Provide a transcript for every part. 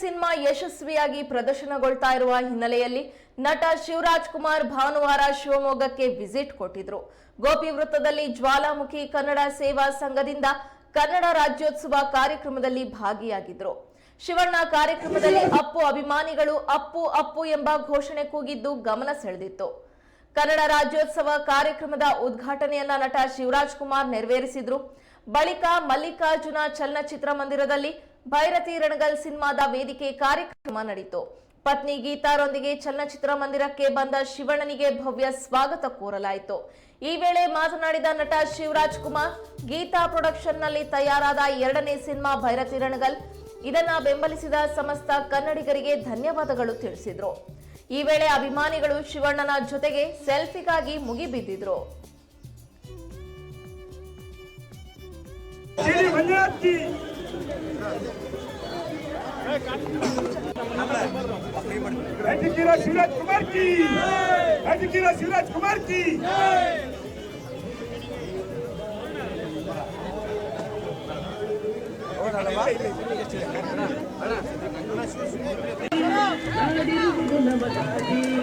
Cinema ಯಶಸ್ವಿಯಾಗಿ ಪ್ರದರ್ಶನಗೊಳ್ತಾ ಇರುವ ಹಿನ್ನೆಲೆಯಲ್ಲಿ ನಟ ಶಿವರಾಜ್ ಕುಮಾರ್ ಭಾನುವಾರ ಶಿವಮೊಗ್ಗಕ್ಕೆ ವಿಸಿಟ್ ಕೊಟ್ಟಿದ್ರು. ಗೋಪಿ ವೃತ್ತದಲ್ಲಿ ಜ್ವಾಲಾಮುಖಿ ಕನ್ನಡ ಸೇವಾ ಸಂಘದಿಂದ ಕನ್ನಡ ರಾಜ್ಯೋತ್ಸವ ಕಾರ್ಯಕ್ರಮದಲ್ಲಿ ಭಾಗಿಯಾಗಿದ್ರು. ಶಿವಣ್ಣ ಕಾರ್ಯಕ್ರಮದಲ್ಲಿ ಅಪ್ಪು ಅಭಿಮಾನಿಗಳು ಅಪ್ಪು ಅಪ್ಪು ಎಂಬ ಘೋಷಣೆ ಕೂಗಿದ್ದು ಗಮನ ಸೆಳೆದಿತ್ತು. ಕನ್ನಡ ರಾಜ್ಯೋತ್ಸವ ಕಾರ್ಯಕ್ರಮದ ಉದ್ಘಾಟನೆಯನ್ನ ನಟ ಶಿವರಾಜ್ ಕುಮಾರ್ ನೆರವೇರಿಸಿದ್ರು. ಬಳಿಕ ಮಲ್ಲಿಕಾರ್ಜುನ ಚಲನಚಿತ್ರ ಮಂದಿರದಲ್ಲಿ ಭೈರತಿ ರಣಗಲ್ ಸಿನಿಮಾದ ವೇದಿಕೆ ಕಾರ್ಯಕ್ರಮ ನಡೆಯಿತು ಪತ್ನಿ ಗೀತಾರೊಂದಿಗೆ ಚಲನಚಿತ್ರ ಮಂದಿರಕ್ಕೆ ಬಂದ ಶಿವಣ್ಣನಿಗೆ ಭವ್ಯ ಸ್ವಾಗತ ಕೋರಲಾಯಿತು. ಈ ವೇಳೆ ಮಾತನಾಡಿದ ನಟ ಶಿವರಾಜ್ ಕುಮಾರ್, ಗೀತಾ ಪ್ರೊಡಕ್ಷನ್ನಲ್ಲಿ ತಯಾರಾದ ಎರಡನೇ ಸಿನಿಮಾ ಭೈರತಿ ರಣಗಲ್, ಇದನ್ನ ಬೆಂಬಲಿಸಿದ ಸಮಸ್ತ ಕನ್ನಡಿಗರಿಗೆ ಧನ್ಯವಾದಗಳು ತಿಳಿಸಿದ್ರು. ಈ ವೇಳೆ ಅಭಿಮಾನಿಗಳು ಶಿವಣ್ಣನ ಜೊತೆಗೆ ಸೆಲ್ಫಿಗಾಗಿ ಮುಗಿಬಿದ್ದಿದ್ರು. शिवराज कुमार की शिवराज कुमार की बता दी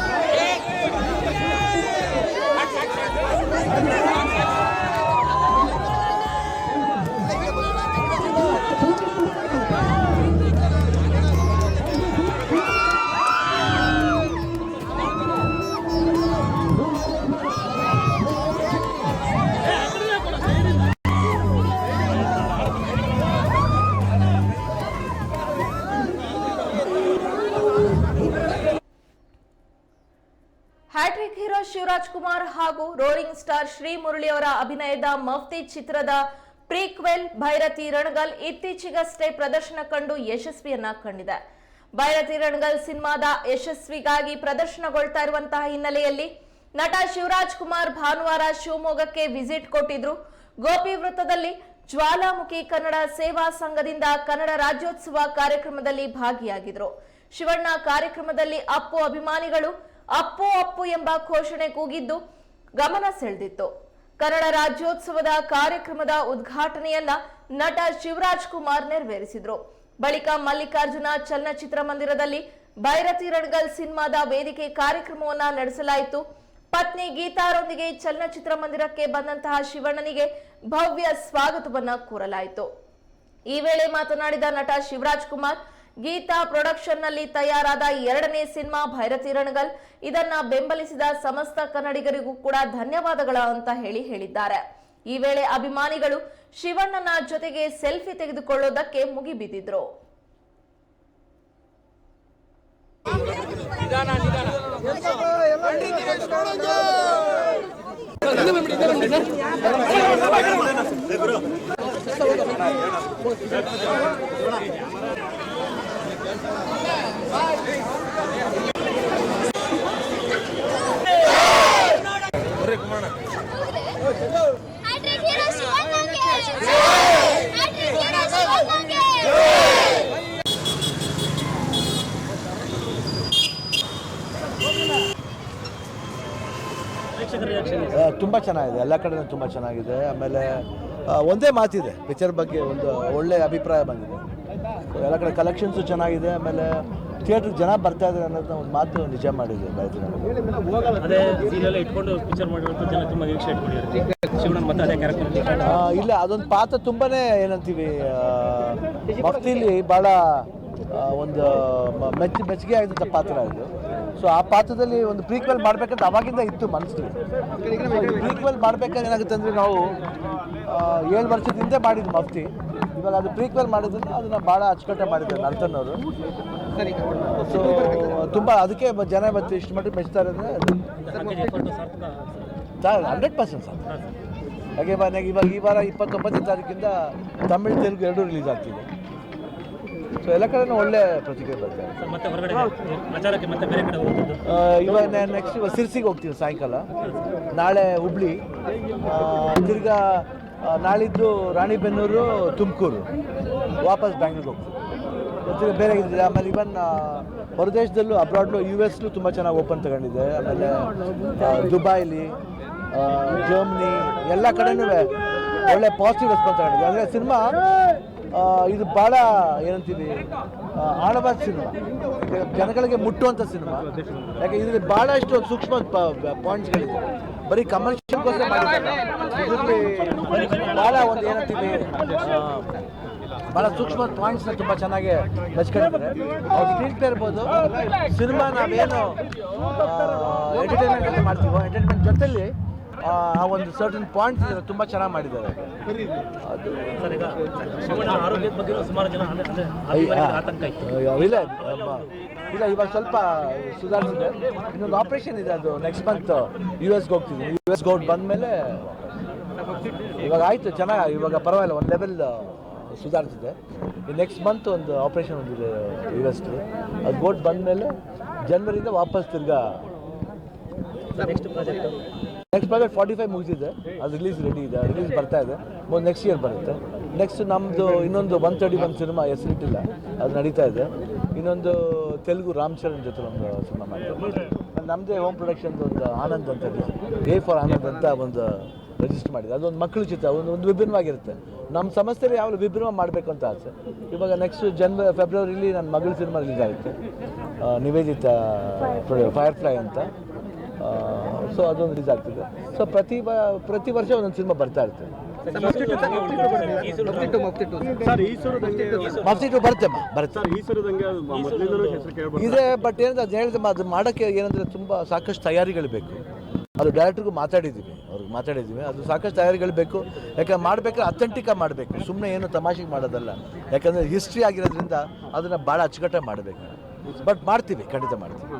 Hey! ಹೀರೋ ಶಿವರಾಜ್ ಕುಮಾರ್ ಹಾಗೂ ರೋಲಿಂಗ್ ಸ್ಟಾರ್ ಶ್ರೀ ಮುರಳಿ ಅವರ ಅಭಿನಯದ ಮಫ್ತಿ ಚಿತ್ರದ ಪ್ರೀಕ್ವೆಲ್, ಭೈರತಿ ರಣಗಲ್ ಇತ್ತೀಚೆಗಷ್ಟೇ ಪ್ರದರ್ಶನ ಕಂಡು ಯಶಸ್ವಿಯನ್ನ ಕಂಡಿದೆ. ಭೈರತಿ ರಣಗಲ್ ಸಿನಿಮಾದ ಯಶಸ್ವಿಗಾಗಿ ಪ್ರದರ್ಶನಗೊಳ್ತಾ ಇರುವಂತಹ ಹಿನ್ನೆಲೆಯಲ್ಲಿ ನಟ ಶಿವರಾಜ್ ಕುಮಾರ್ ಭಾನುವಾರ ಶಿವಮೊಗ್ಗಕ್ಕೆ ವಿಸಿಟ್ ಕೊಟ್ಟಿದ್ರು. ಗೋಪಿ ವೃತ್ತದಲ್ಲಿ ಜ್ವಾಲಾಮುಖಿ ಕನ್ನಡ ಸೇವಾ ಸಂಘದಿಂದ ಕನ್ನಡ ರಾಜ್ಯೋತ್ಸವ ಕಾರ್ಯಕ್ರಮದಲ್ಲಿ ಭಾಗಿಯಾಗಿದ್ರು. ಶಿವಣ್ಣ ಕಾರ್ಯಕ್ರಮದಲ್ಲಿ ಅಪ್ಪು ಅಭಿಮಾನಿಗಳು ಅಪ್ಪು ಅಪ್ಪು ಎಂಬ ಘೋಷಣೆ ಕೂಗಿದ್ದು ಗಮನ ಸೆಳೆದಿತ್ತು. ಕನ್ನಡ ರಾಜ್ಯೋತ್ಸವದ ಕಾರ್ಯಕ್ರಮದ ಉದ್ಘಾಟನೆಯನ್ನ ನಟ ಶಿವರಾಜ್ ಕುಮಾರ್ ನೆರವೇರಿಸಿದ್ರು. ಬಳಿಕ ಮಲ್ಲಿಕಾರ್ಜುನ ಚಲನಚಿತ್ರ ಮಂದಿರದಲ್ಲಿ ಭೈರತಿ ರಣಗಲ್ ಸಿನಿಮಾದ ವೇದಿಕೆ ಕಾರ್ಯಕ್ರಮವನ್ನ ನಡೆಸಲಾಯಿತು. ಪತ್ನಿ ಗೀತಾರೊಂದಿಗೆ ಚಲನಚಿತ್ರ ಮಂದಿರಕ್ಕೆ ಬಂದಂತಹ ಶಿವಣ್ಣನಿಗೆ ಭವ್ಯ ಸ್ವಾಗತವನ್ನ ಕೋರಲಾಯಿತು. ಈ ವೇಳೆ ಮಾತನಾಡಿದ ನಟ ಶಿವರಾಜ್ ಕುಮಾರ್ ಗೀತಾ ಪ್ರೊಡಕ್ಷನ್ನಲ್ಲಿ ತಯಾರಾದ ಎರಡನೇ ಸಿನಿಮಾ ಭೈರತಿ ರಣಗಲ್. ಇದನ್ನ ಬೆಂಬಲಿಸಿದ ಸಮಸ್ತ ಕನ್ನಡಿಗರಿಗೂ ಕೂಡ ಧನ್ಯವಾದಗಳ ಅಂತ ಹೇಳಿ ಹೇಳಿದ್ದಾರೆ. ಈ ವೇಳೆ ಅಭಿಮಾನಿಗಳು ಶಿವಣ್ಣನ ಜೊತೆಗೆ ಸೆಲ್ಫಿ ತೆಗೆದುಕೊಳ್ಳೋದಕ್ಕೆ ಮುಗಿಬಿದ್ದಿದ್ರು. ತುಂಬ ಚೆನ್ನಾಗಿದೆ. ಎಲ್ಲ ಕಡೆ ತುಂಬ ಚೆನ್ನಾಗಿದೆ. ಆಮೇಲೆ ಒಂದೇ ಮಾತಿದೆ. ಪಿಕ್ಚರ್ ಬಗ್ಗೆ ಒಂದು ಒಳ್ಳೆ ಅಭಿಪ್ರಾಯ ಬಂದಿದೆ. ಎಲ್ಲ ಕಡೆ ಕಲೆಕ್ಷನ್ಸು ಚೆನ್ನಾಗಿದೆ ಆಮೇಲೆ ಥಿಯೇಟ್ರಿಗೆ ಜನ ಬರ್ತಾ ಇದ್ದಾರೆ ಅನ್ನೋದನ್ನ ಒಂದು ಮಾತು ನಿಜ ಮಾಡಿದೆ ಇಲ್ಲ ಅದೊಂದು ಪಾತ್ರ ತುಂಬಾ ಏನಂತೀವಿ ಭಕ್ತಿಲಿ ಭಾಳ ಒಂದು ಮೆಚ್ಚು ಮೆಚ್ಚುಗೆ ಆಗಿದ್ದಂಥ ಪಾತ್ರ ಇದು. ಸೊ ಆ ಪಾತ್ರದಲ್ಲಿ ಒಂದು ಪ್ರೀಕ್ವೆಲ್ ಮಾಡ್ಬೇಕಂತ ಅವಾಗಿಂದ ಇತ್ತು ಮನಸ್ಸು ಪ್ರೀಕ್ವೆಲ್ ಮಾಡ್ಬೇಕಾದ್ರೆ ಏನಾಗುತ್ತೆ ಅಂದರೆ ನಾವು ಏಳು ವರ್ಷದಿಂದ ಮಾಡಿದ್ದು ಮಫ್ತಿ ಇವಾಗ ಅದು ಪ್ರೀಕ್ವೆಲ್ ಮಾಡಿದ್ರಿಂದ ಅದನ್ನ ಭಾಳ ಅಚ್ಚುಕಟ್ಟೆ ಮಾಡಿದ್ದಾರೆ ನರ್ತನ್ ಅವರು ಸೊ ತುಂಬ ಅದಕ್ಕೆ ಜನ ಇವತ್ತು ಇಷ್ಟು ಮಟ್ಟಿಗೆ ಮೆಚ್ತಾರೆ ಅಂದರೆ ಹಂಡ್ರೆಡ್ ಪರ್ಸೆಂಟ್ ಸರ್ ಹಾಗೆ ಮನೆಗೆ ಇವಾಗ ಈ ವಾರ ಇಪ್ಪತ್ತೊಂಬತ್ತನೇ ತಾರೀಕಿಂದ ತಮಿಳು ತೆಲುಗು ಎರಡೂ ರಿಲೀಸ್ ಆಗ್ತಿದೆ. ಸೊ ಎಲ್ಲ ಕಡೆನೂ ಒಳ್ಳೆ ಪ್ರತಿಕ್ರಿಯೆ ಬರ್ತದೆ ಇವಾಗ ನೆಕ್ಸ್ಟ್ ಇವಾಗ ಸಿರ್ಸಿಗೆ ಹೋಗ್ತೀವಿ ಸಾಯಂಕಾಲ. ನಾಳೆ ಹುಬ್ಳಿ. ತಿರ್ಗಾ ನಾಳಿದ್ದು ರಾಣಿಬೆನ್ನೂರು ತುಮಕೂರು. ವಾಪಸ್ ಬ್ಯಾಂಗ್ಳೂರ್ಗೆ ಹೋಗ್ತೀವಿ ಬೇರೆ ಇದೆ ಆಮೇಲೆ ಇವನ್ ಹೊರದೇಶದಲ್ಲೂ ಅಬ್ರಾಡ್ಲು ಯು ಎಸ್ಲು ತುಂಬ ಚೆನ್ನಾಗಿ ಓಪನ್ ತಗೊಂಡಿದೆ. ಆಮೇಲೆ ದುಬೈಲಿ ಜರ್ಮನಿ ಎಲ್ಲ ಕಡೆನೂ ಒಳ್ಳೆ ಪಾಸಿಟಿವ್ ರೆಸ್ಪಾನ್ಸ್ ತಗೊಂಡಿದೆ. ಅಂದರೆ ಸಿನಿಮಾ ಇದು ಭಾಳ ಏನಂತೀವಿ ಆಳವಾದ ಸಿನಿಮಾ. ಜನಗಳಿಗೆ ಮುಟ್ಟುವಂಥ ಸಿನಿಮಾ. ಯಾಕೆ, ಇದರಲ್ಲಿ ಭಾಳಷ್ಟು ಸೂಕ್ಷ್ಮ ಪಾಯಿಂಟ್ಸ್ಗಳಿದೆ ಬರೀ ಕಮರ್ಷಿಯಲ್ಗೋಸ್ಕರ ಮಾಡಿದ್ದಾರೆ. ಇದರಲ್ಲಿ ಭಾಳ ಒಂದು ಏನಂತೀವಿ ಬಹಳ ಸೂಕ್ಷ್ಮ ಪಾಯಿಂಟ್ಸ್ನ ತುಂಬ ಚೆನ್ನಾಗಿ ಹಚ್ಕೊಂಡಿದ್ದಾರೆ ಅವ್ರು ಪ್ಲೇ ಇರ್ಬೋದು. ಸಿನಿಮಾ ನಾವೇನು ಎಂಟರ್ಟೈನ್ಮೆಂಟ್ ಮಾಡ್ತೀವೋ ಎಂಟರ್ಟೈನ್ಮೆಂಟ್ ಜೊತೆಲಿ ಆ ಒಂದು ಸರ್ಟನ್ ಪಾಯಿಂಟ್ಸ್ ತುಂಬಾ ಚೆನ್ನಾಗಿ ಮಾಡಿದ್ದಾರೆ. ಅದು ಇಲ್ಲ ಇಲ್ಲ ಇವಾಗ ಸ್ವಲ್ಪ ಸುಧಾರಿಸಿದೆ. ಇನ್ನೊಂದು ಆಪರೇಷನ್ ಇದೆ ಅದು ನೆಕ್ಸ್ಟ್ ಮಂತ್ ಯು ಎಸ್ಗೆ ಹೋಗ್ತಿದ್ದೀನಿ. ಯು ಎಸ್ ಹೋಗಿ ಬಂದಮೇಲೆ ಇವಾಗ ಆಯಿತು ಚೆನ್ನಾಗಿ ಇವಾಗ ಪರವಾಗಿಲ್ಲ ಒಂದು ಲೆವೆಲ್ ಸುಧಾರಿಸಿದೆ. ನೆಕ್ಸ್ಟ್ ಮಂತ್ ಒಂದು ಆಪರೇಷನ್ ಒಂದಿದೆ ಯು ಎಸ್ಗೆ ಅದು ಗೋಟ್ ಬಂದಮೇಲೆ ಜನ್ವರಿಯಿಂದ ವಾಪಸ್ ತಿರ್ಗಾ next project next project forty five ಮುಗಿದಿದೆ ಅದು ರಿಲೀಸ್ ರೆಡಿ ಇದೆ. ರಿಲೀಸ್ ಬರ್ತಾ ಇದೆ. ನೆಕ್ಸ್ಟ್ ಇಯರ್ ಬರುತ್ತೆ. ನೆಕ್ಸ್ಟ್ ನಮ್ಮದು ಇನ್ನೊಂದು ಒನ್ ತರ್ಟಿ ಒನ್ ಸಿನಿಮಾ ಹೆಸರಿಟ್ಟಿಲ್ಲ ಅದು ನಡೀತಾ ಇದೆ. ಇನ್ನೊಂದು ತೆಲುಗು ರಾಮ್ ಚರಣ್ ಜೊತೆ ಒಂದು ಸಿನಿಮಾ ನಮ್ಮದೇ ಹೋಮ್ ಪ್ರೊಡಕ್ಷನ್ದು ಒಂದು ಆನಂದ್ ಅಂತ ಎ ಫಾರ್ ಆನಂದ್ ಅಂತ ಒಂದು ರಿಜಿಸ್ಟರ್ ಮಾಡಿದೆ. ಅದೊಂದು ಮಕ್ಕಳು ಚಿತ್ರ ಒಂದು ಒಂದು ವಿಭಿನ್ನವಾಗಿರುತ್ತೆ. ನಮ್ಮ ಸಂಸ್ಥೆಯಲ್ಲಿ ಯಾವಾಗಲೂ ವಿಭಿನ್ನ ಮಾಡಬೇಕು ಅಂತ ಆಸೆ. ಇವಾಗ ನೆಕ್ಸ್ಟ್ ಜನ್ವ ಫೆಬ್ರವರಿಲಿ ನನ್ನ ಮಗಳ ಸಿನಿಮಾ ರಿಲೀಸ್ ಆಗುತ್ತೆ. ನಿವೇದಿತಾ ಫೈರ್ ಫ್ಲೈ ಅಂತ. ಸೊ ಅದೊಂದು ರಿಲೀಸ್ ಆಗ್ತಿದೆ. ಸೊ ಪ್ರತಿ ಪ್ರತಿ ವರ್ಷ ಒಂದೊಂದು ಸಿನಿಮಾ ಬರ್ತಾ ಇರ್ತದೆ ಮಫ್ತಿ ಟು ಬರುತ್ತೆ ಇದೆ ಬಟ್ ಏನಂದ್ರೆ ಅದು ಹೇಳಿದೆ ಅದು ಮಾಡೋಕ್ಕೆ ಏನಂದರೆ ತುಂಬ ಸಾಕಷ್ಟು ತಯಾರಿಗಳು ಬೇಕು. ಅದು ಡೈರೆಕ್ಟ್ರಿಗೂ ಮಾತಾಡಿದ್ದೀವಿ ಅವ್ರಿಗೆ ಮಾತಾಡಿದ್ದೀವಿ. ಅದು ಸಾಕಷ್ಟು ತಯಾರಿಗಳು ಬೇಕು. ಯಾಕಂದ್ರೆ ಮಾಡಬೇಕಾದ್ರೆ ಅಥೆಂಟಿಕ ಮಾಡಬೇಕು. ಸುಮ್ಮನೆ ಏನು ತಮಾಷೆಗೆ ಮಾಡೋದಲ್ಲ. ಯಾಕಂದರೆ ಹಿಸ್ಟ್ರಿ ಆಗಿರೋದ್ರಿಂದ ಅದನ್ನು ಭಾಳ ಅಚ್ಚುಕಟ್ಟಾಗಿ ಮಾಡಬೇಕು. ಬಟ್ ಮಾಡ್ತೀವಿ ಖಂಡಿತ ಮಾಡ್ತೀವಿ.